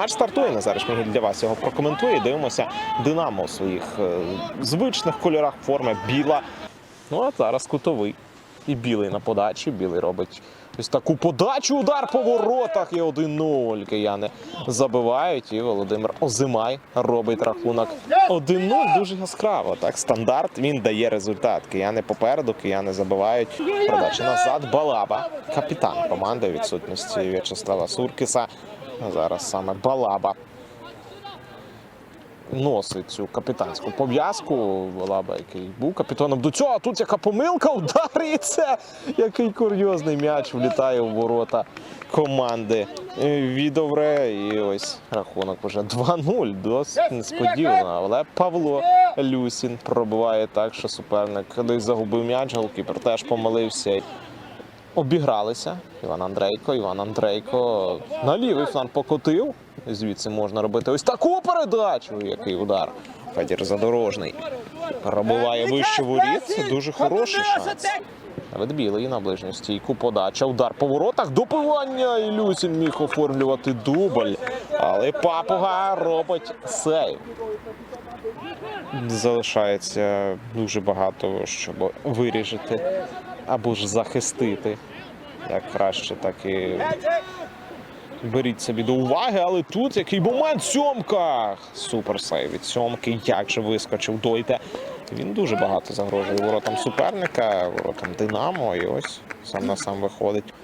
Матч стартує Назар Шмигіль для вас його прокоментує. Дивимося Динамо у своїх е, звичних кольорах форми біла. Ну а зараз кутовий. І білий на подачі. Білий робить ось таку подачу. Удар по воротах. І 1-0. Кияни забивають. І Володимир Озимай робить рахунок 1-0. Дуже яскраво. Так, стандарт він дає результат. Кияни попереду, кияни забивають. Подача назад. Балаба. Капітан команди відсутності В'ячеслава Суркіса. Зараз саме Балаба носить цю капітанську пов'язку. Балаба, який був капітаном до цього. А тут яка помилка, це який курйозний м'яч влітає у ворота команди Відовре. І ось рахунок уже 2-0. Досить несподівано. Але Павло Люсін пробиває так, що суперник десь загубив м'яч, голкіпер теж помилився. Обігралися. Іван Андрейко. Іван Андрейко на лівий фланг покотив. Звідси можна робити ось таку передачу. Який удар. Федір Задорожний пробиває вище воріт. Це дуже хороший шанс. Від білий на ближню стійку подача. Удар по воротах. Допивання. І Люсін міг оформлювати дубль. Але папуга робить сейв. Залишається дуже багато, щоб вирішити або ж захистити. Як краще, так і беріть собі до уваги. Але тут який момент сьомка. Супер сейв від сьомки. Як же вискочив Дойте. Він дуже багато загрожує воротам суперника, воротам Динамо. І ось сам на сам виходить.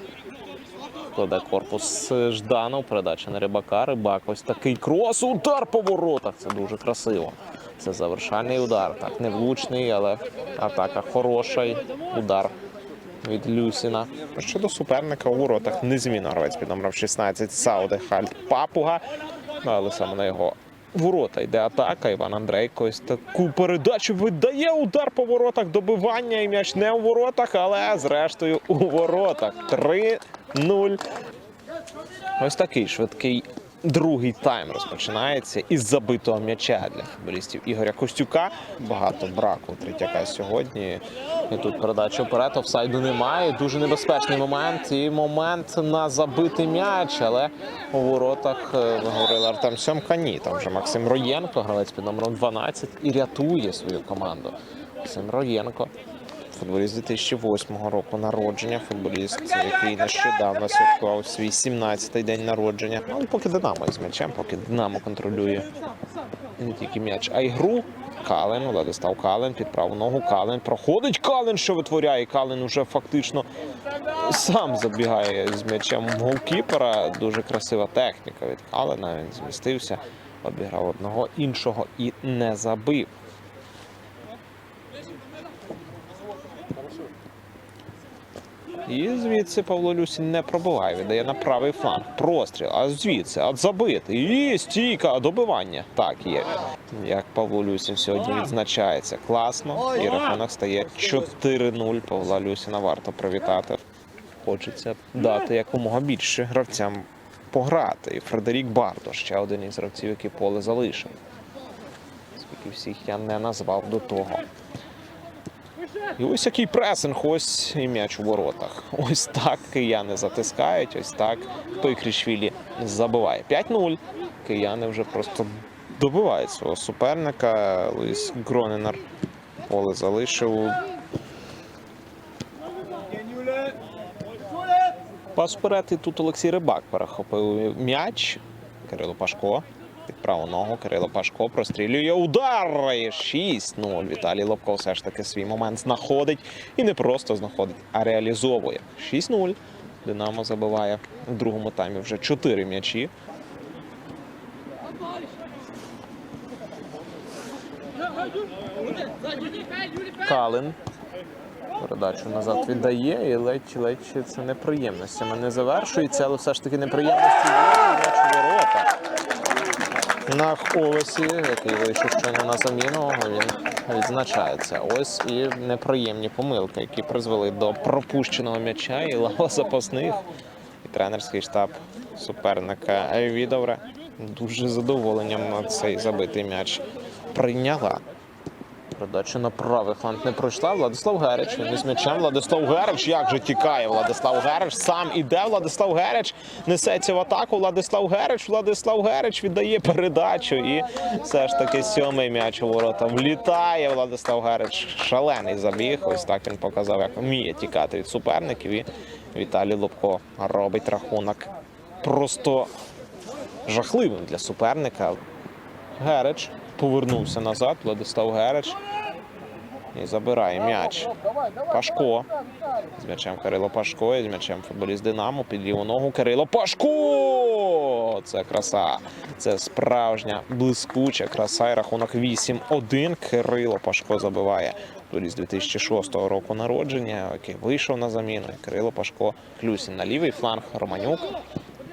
Кладе корпус Жданов, передача на рибака. Рибак ось такий крос. Удар по воротах. Це дуже красиво. Це завершальний удар. Так, невлучний, але атака хороша. Удар від Люсіна. Щодо суперника у воротах незмінно гравець під номером 16 Сауде Хальт Папуга. Але саме на його ворота йде атака. Іван Андрейко ось таку передачу видає удар по воротах, добивання і м'яч не у воротах, але зрештою у воротах. 3-0. Ось такий швидкий другий тайм розпочинається із забитого м'яча для футболістів Ігоря Костюка. Багато браку Третяка сьогодні. І тут передача вперед, офсайду немає. Дуже небезпечний момент. І момент на забитий м'яч. Але у воротах е, говорили Артем Сьомка. Ні, там вже Максим Роєнко, гравець під номером 12, і рятує свою команду. Максим Роєнко. Футболіст 2008 року народження. Футболіст, який нещодавно святкував свій 17-й день народження. Але поки Динамо із м'ячем, поки Динамо контролює не тільки м'яч, а й гру. Кален, Владислав Кален, під праву ногу. Кален проходить. Кален, що витворяє. Кален уже фактично сам забігає з м'ячем голкіпера. Дуже красива техніка від Калена. Він змістився, обіграв одного іншого і не забив. І звідси Павло Люсін не пробиває, віддає на правий фланг. Простріл, а звідси, а забити. І стійка, добивання. Так є. Як Павло Люсін сьогодні відзначається. Класно. І рахунок стає 4-0. Павла Люсіна варто привітати. Хочеться дати якомога більше гравцям пограти. І Фредерік Бардо, ще один із гравців, який поле залишив. Скільки всіх я не назвав до того. І ось який пресинг, ось і м'яч у воротах. Ось так кияни затискають, ось так Пейхрішвілі забиває. 5-0. Кияни вже просто добивають свого суперника. Луїс Гроненер поле залишив. Пас вперед, і тут Олексій Рибак перехопив м'яч. Кирило Пашко. Під праву ногу Кирило Пашко прострілює удар. І 6-0. Віталій Лобко все ж таки свій момент знаходить. І не просто знаходить, а реалізовує. 6-0. Динамо забиває у другому таймі вже 4 м'ячі. Калин. Передачу назад віддає і ледь-ледь це неприємностями не завершується, але все ж таки неприємності є. ворота. На холосі, який вийшов щойно на заміну, він відзначається. Ось і неприємні помилки, які призвели до пропущеного м'яча і лава запасних. І тренерський штаб суперника Відовра дуже задоволенням цей забитий м'яч прийняла. Передача на правий фланг не пройшла. Владислав Герич. Він із м'ячем. Владислав Герич. Як же тікає Владислав Герич? Сам іде. Владислав Герич несеться в атаку. Владислав Герич. Владислав Герич віддає передачу. І все ж таки сьомий м'яч у ворота влітає. Владислав Герич. Шалений забіг. Ось так він показав, як вміє тікати від суперників. І Віталій Лобко робить рахунок просто жахливим для суперника. Герич повернувся назад. Владислав Герич. І забирає м'яч. Пашко. З м'ячем Кирило Пашко. І з м'ячем футболіст Динамо. Під ліву ногу Кирило Пашко. Це краса. Це справжня блискуча краса. І рахунок 8-1. Кирило Пашко забиває. Футболіст 2006 року народження, який вийшов на заміну. Кирило Пашко. Клюсін на лівий фланг. Романюк.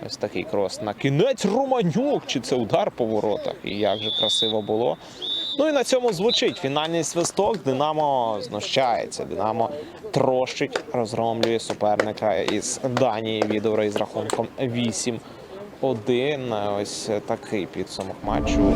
Ось такий крос на кінець Романюк. Чи це удар по воротах? І як же красиво було. Ну і на цьому звучить фінальний свисток. Динамо знущається. Динамо трощить, розгромлює суперника із Данії Відора із рахунком 8-1. Ось такий підсумок матчу.